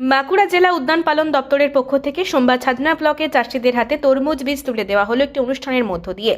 বাঁকুড়া জেলা উদ্যান পালন দপ্তরের পক্ষ থেকে সোমবার ছাদনা ব্লকে চাষিদের হাতে তরমুজ বীজ তুলে দেওয়া হলো একটি অনুষ্ঠানের মধ্য দিয়ে।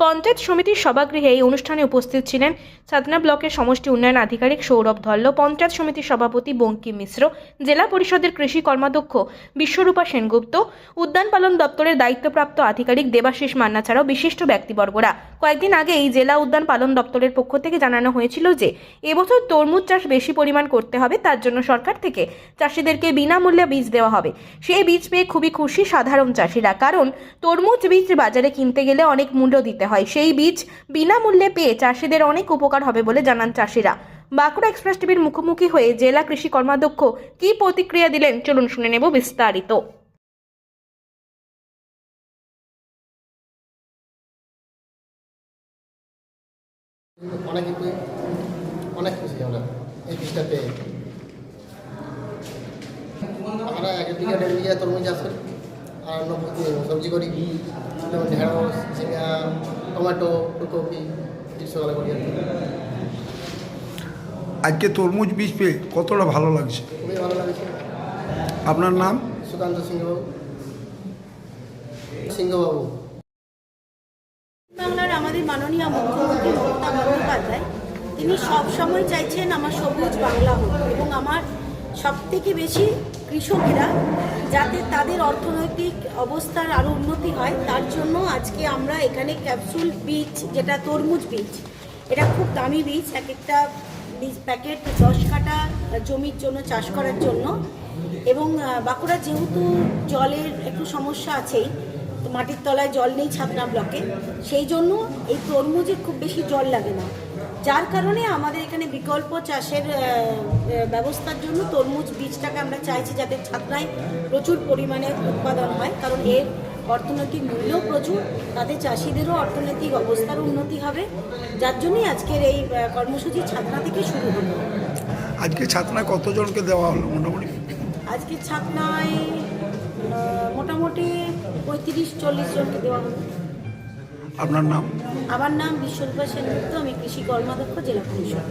পঞ্চায়েত সমিতির সভাগৃহে এই অনুষ্ঠানে উপস্থিত ছিলেন ছাদনা ব্লকের সমষ্টি উন্নয়ন আধিকারিক সৌরভ ধল্ল, পঞ্চায়েত সমিতির সভাপতি বঙ্কিম মিশ্র, জেলা পরিষদের কৃষি কর্মাধ্যক্ষ বিশ্বরূপা সেনগুপ্ত, উদ্যান পালন দপ্তরের দায়িত্বপ্রাপ্ত আধিকারিক দেবাশিস মান্না ছাড়াও বিশিষ্ট ব্যক্তিবর্গরা। কয়েকদিন আগেই জেলা উদ্যান পালন দপ্তরের পক্ষ থেকে জানানো হয়েছিল যে, এবছর তরমুজ চাষ বেশি পরিমাণ করতে হবে, তার জন্য সরকার থেকে চাষিদেরকে বিনামূল্যে বীজ দেওয়া হবে। সেই বীজ পেয়ে খুবই খুশি সাধারণ চাষিরা, কারণ তরমুজ বীজ বাজারে কিনতে গেলে অনেক মূল্য দিতে হয়। সেই বীজ বিনামূল্যে পেয়ে চাষিদের অনেক উপকার হবে বলে জানান চাষিরা। বাঁকুড়া এক্সপ্রেস টিভির মুখোমুখি হয়ে জেলা কৃষি কর্মাধ্যক্ষ কী প্রতিক্রিয়া দিলেন চলুন শুনে নেব বিস্তারিত। অনেক খুশি আমরা এই বীজটা পেয়ে। তরমুজ চাষ করি আর অন্য সবজি করি যেমন ঢেঁড়স ঝিঙা টমেটো ফুলকপি গ্রীষ্মকালে করি আর আজকে তরমুজ বীজ পেয়ে কতটা ভালো লাগছে খুবই ভালো লাগছে আপনার নাম সুকান্ত সিংহবাবু সিংহবাবু বাংলার আমাদের মাননীয় মুখ্যমন্ত্রী মমতা বন্দ্যোপাধ্যায় তিনি সবসময় চাইছেন আমার সবুজ বাংলা হোক এবং আমার সব থেকে বেশি কৃষকেরা যাতে তাদের অর্থনৈতিক অবস্থার আরও উন্নতি হয়, তার জন্য আজকে আমরা এখানে ক্যাপসুল বীজ, যেটা তরমুজ বীজ, এটা খুব দামি বীজ, এক একটা বীজ প্যাকেট দশ কাটা জমির জন্য চাষ করার জন্য। এবং বাঁকুড়া যেহেতু জলের একটু সমস্যা আছেই, তো মাটির তলায় জল নেই ছাতনা ব্লকে, সেই জন্য এই তরমুজের খুব বেশি জল লাগে না। যার কারণে আমাদের এখানে বিকল্প চাষের ব্যবস্থার জন্য তরমুজ বীজটাকে আমরা চাইছি যাতে ছাতনায় প্রচুর পরিমাণে উৎপাদন হয়। কারণ এর অর্থনৈতিক মূল্যও প্রচুর তাতে চাষিদেরও অর্থনৈতিক অবস্থার উন্নতি হবে। যার জন্যই আজকের এই কর্মসূচি ছাতনা থেকে শুরু হলো। আজকে ছাত্রায় কতজনকে দেওয়া হলো মোটামুটি? আজকে ছাতনায় আহ, মোটামুটি পঁয়ত্রিশ চল্লিশ জনকে দেওয়া হলো। আপনার নাম? আমার নাম বিশ্বরূপা সেনগুপ্ত আমি কৃষি কর্মাধ্যক্ষ জেলা পরিষদ।